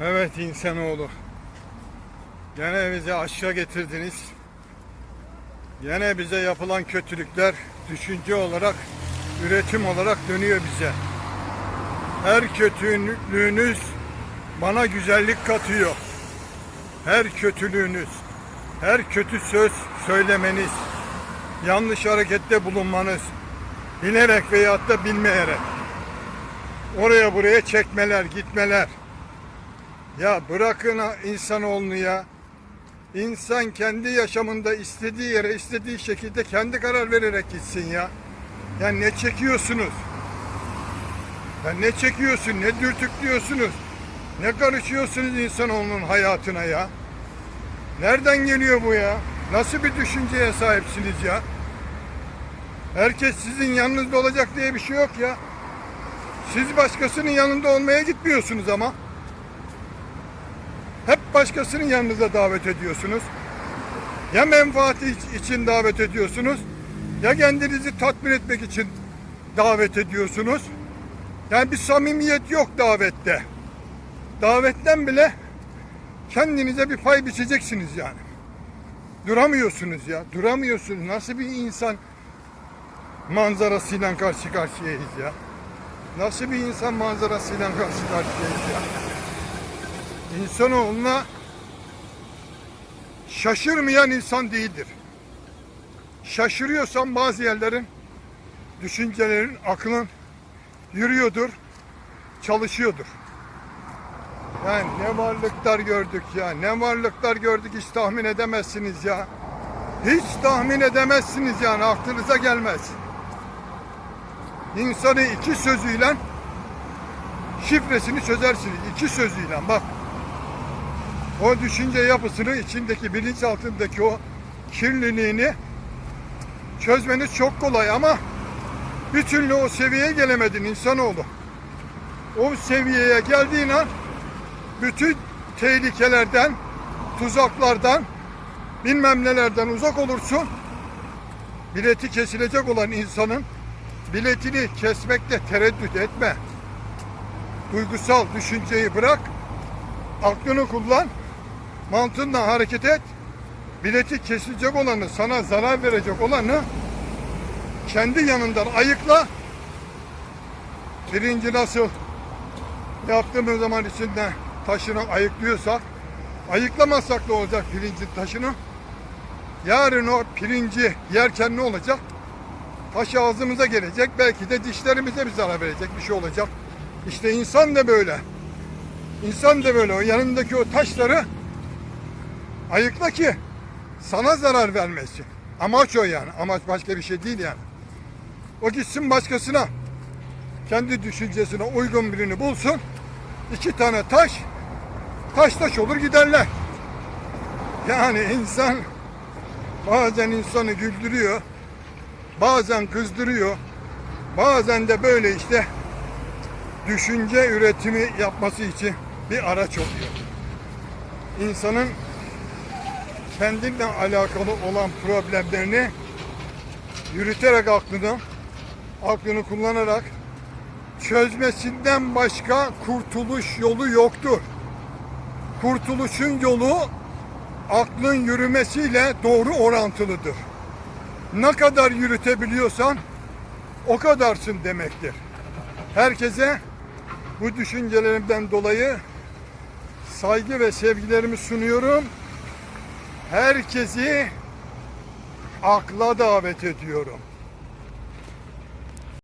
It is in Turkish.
Evet insanoğlu. Gene bizi aşağı getirdiniz. Gene bize yapılan kötülükler düşünce olarak, üretim olarak dönüyor bize. Her kötülüğünüz bana güzellik katıyor. Her kötülüğünüz, her kötü söz söylemeniz, yanlış harekette bulunmanız, bilerek veyahut da bilmeyerek oraya buraya çekmeler, gitmeler. Ya bırakın insanoğlunu ya. İnsan kendi yaşamında istediği yere, istediği şekilde kendi karar vererek gitsin ya. Ya ne çekiyorsunuz? Ya ne çekiyorsun, ne dürtüklüyorsunuz? Ne karışıyorsunuz insanoğlunun hayatına ya? Nereden geliyor bu ya? Nasıl bir düşünceye sahipsiniz ya? Herkes sizin yanınızda olacak diye bir şey yok ya. Siz başkasının yanında olmaya gitmiyorsunuz ama. Başkasının yanınıza davet ediyorsunuz. Ya menfaati iç- için davet ediyorsunuz. Ya kendinizi tatmin etmek için davet ediyorsunuz. Yani bir samimiyet yok davette. Davetten bile kendinize bir pay biçeceksiniz yani. Duramıyorsunuz ya. Duramıyorsunuz. Nasıl bir insan manzarasıyla karşı karşıyayız ya. Nasıl bir insan manzarasıyla karşı karşıyayız ya. İnsanoğluna şaşırmayan insan değildir. Şaşırıyorsan bazı yerlerin, düşüncelerin, aklın yürüyordur, çalışıyordur. Yani ne varlıklar gördük ya, ne varlıklar gördük hiç tahmin edemezsiniz ya. Hiç tahmin edemezsiniz yani aklınıza gelmez. İnsanı iki sözüyle şifresini çözersiniz. iki sözüyle bak. O düşünce yapısını içindeki bilinçaltındaki o kirliliğini çözmeniz çok kolay ama bir türlü o seviyeye gelemedin insanoğlu. O seviyeye geldiğin an bütün tehlikelerden, tuzaklardan, bilmem nelerden uzak olursun. Bileti kesilecek olan insanın biletini kesmekte tereddüt etme. Duygusal düşünceyi bırak, aklını kullan, mantığınla hareket et. Bileti kesilecek olanı, sana zarar verecek olanı kendi yanından ayıkla. Birinci nasıl yaptığımız zaman içinde taşını ayıklıyorsak, ayıklamazsak ne olacak pirincin taşını? Yarın o pirinci yerken ne olacak? Taş ağzımıza gelecek, belki de dişlerimize bir zarar verecek bir şey olacak. İşte insan da böyle. İnsan da böyle. O yanındaki o taşları ayıkla ki sana zarar vermesin. Amaç o yani. Amaç başka bir şey değil yani. O gitsin başkasına kendi düşüncesine uygun birini bulsun. iki tane taş taş taş olur giderler. Yani insan bazen insanı güldürüyor. Bazen kızdırıyor. Bazen de böyle işte düşünce üretimi yapması için bir araç oluyor. İnsanın kendinle alakalı olan problemlerini yürüterek aklını aklını kullanarak çözmesinden başka kurtuluş yolu yoktur. Kurtuluşun yolu aklın yürümesiyle doğru orantılıdır. Ne kadar yürütebiliyorsan o kadarsın demektir. Herkese bu düşüncelerimden dolayı saygı ve sevgilerimi sunuyorum. Herkesi akla davet ediyorum.